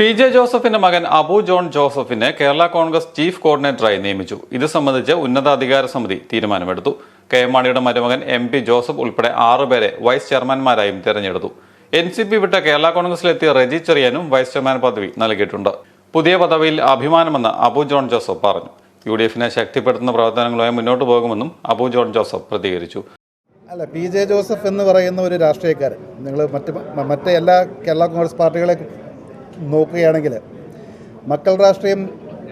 P J ജോസഫിന്റെ മകൻ Abu John ജോസഫിനെ കേരള കോൺഗ്രസ് ചീഫ് കോർഡിനേറ്ററായി നിയമിച്ചു. ഇത് സംബന്ധിച്ച് ഉന്നതാധികാര സമിതി തീരുമാനമെടുത്തു. കെ എം മാണിയുടെ മരുമകൻ എം പി ജോസഫ് ഉൾപ്പെടെ ആറുപേരെ വൈസ് ചെയർമാൻമാരായും തെരഞ്ഞെടുത്തു. എൻ സി പി വിട്ട കേരള കോൺഗ്രസിലെത്തിയ റെജി ചെറിയാനും വൈസ് ചെയർമാൻ പദവി നൽകിയിട്ടുണ്ട്. പുതിയ പദവിയിൽ അഭിമാനമെന്ന് അബു ജോൺ ജോസഫ് പറഞ്ഞു. യു ഡി എഫിനെ ശക്തിപ്പെടുത്തുന്ന പ്രവർത്തനങ്ങളുമായി മുന്നോട്ട് പോകുമെന്നും അബു ജോൺ ജോസഫ് പ്രതികരിച്ചു. അല്ല പി ജെ ജോസഫ് എന്ന് പറയുന്ന ഒരു രാഷ്ട്രീയക്കാരൻ. നിങ്ങൾ മറ്റ് മറ്റേ എല്ലാ കേരള കോൺഗ്രസ് പാർട്ടികളെ നോക്കുകയാണെങ്കിൽ മക്കൾ രാഷ്ട്രീയം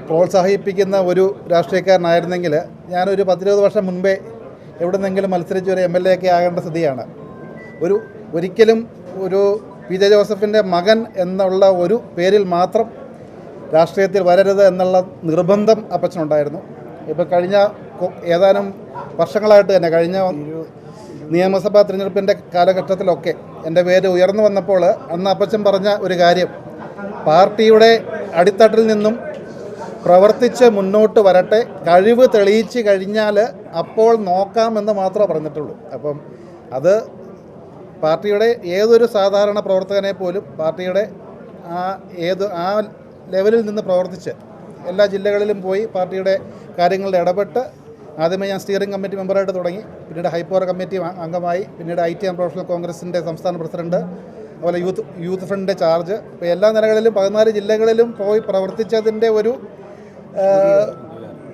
പ്രോത്സാഹിപ്പിക്കുന്ന ഒരു രാഷ്ട്രീയക്കാരനായിരുന്നെങ്കിൽ ഞാനൊരു പത്തിരുപത് വർഷം മുൻപേ എവിടെ നിന്നെങ്കിലും മത്സരിച്ച് ഒരു എം എൽ എ ഒക്കെ ആകേണ്ട സ്ഥിതിയാണ്. ഒരു ഒരിക്കലും ഒരു പി ജെ ജോസഫിന്റെ മകൻ എന്നുള്ള ഒരു പേരിൽ മാത്രം രാഷ്ട്രീയത്തിൽ വരരുത് എന്നുള്ള നിർബന്ധം അപ്പച്ചനുണ്ടായിരുന്നു. ഇപ്പോൾ കഴിഞ്ഞ ഏതാനും വർഷങ്ങളായിട്ട് തന്നെ കഴിഞ്ഞ നിയമസഭാ തിരഞ്ഞെടുപ്പിന്റെ കാലഘട്ടത്തിലൊക്കെ എന്റെ പേര് ഉയർന്നു വന്നപ്പോൾ അന്ന് അപ്പച്ചൻ പറഞ്ഞ ഒരു കാര്യം പാർട്ടിയുടെ അടിത്തട്ടിൽ നിന്നും പ്രവർത്തിച്ച് മുന്നോട്ട് വരട്ടെ. കഴിവ് തെളിയിച്ച് കഴിഞ്ഞാൽ അപ്പോൾ നോക്കാമെന്ന് മാത്രമേ പറഞ്ഞിട്ടുള്ളൂ. അപ്പം അത് പാർട്ടിയുടെ ഏതൊരു സാധാരണ പ്രവർത്തകനെ പോലും പാർട്ടിയുടെ ആ ഏത് ആ ലെവലിൽ നിന്ന് പ്രവർത്തിച്ച് എല്ലാ ജില്ലകളിലും പോയി പാർട്ടിയുടെ കാര്യങ്ങളിൽ ഇടപെട്ട് ആദ്യമേ ഞാൻ സ്റ്റിയറിംഗ് കമ്മിറ്റി മെമ്പറായിട്ട് തുടങ്ങി. പിന്നീട് ഹൈപ്പവർ കമ്മിറ്റി അംഗമായി. പിന്നീട് ഐ ടി ആൻഡ് പ്രൊഫഷണൽ കോൺഗ്രസിന്റെ സംസ്ഥാന പ്രസിഡന്റ്. അതുപോലെ യൂത്ത് യൂത്ത് ഫ്രണ്ടിന്റെ ചാർജ്. ഇപ്പോൾ എല്ലാ നിലകളിലും പതിനാല് ജില്ലകളിലും പോയി പ്രവർത്തിച്ചതിന്റെ ഒരു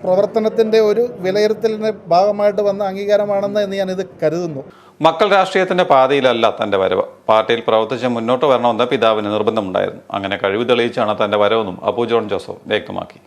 പ്രവർത്തനത്തിന്റെ ഒരു വിലയിരുത്തലിന്റെ ഭാഗമായിട്ട് വന്ന അംഗീകാരമാണെന്ന് ഞാനിത് കരുതുന്നു. മക്കൾ രാഷ്ട്രീയത്തിന്റെ പാതയിലല്ല തന്റെ വരവ്. പാർട്ടിയിൽ പ്രവർത്തിച്ച് മുന്നോട്ട് വരണമെന്ന് പിതാവിന് നിർബന്ധമുണ്ടായിരുന്നു. അങ്ങനെ കഴിവ് തെളിയിച്ചാണ് തന്റെ വരവെന്നും അബു ജോൺ ജോസഫ് വ്യക്തമാക്കി.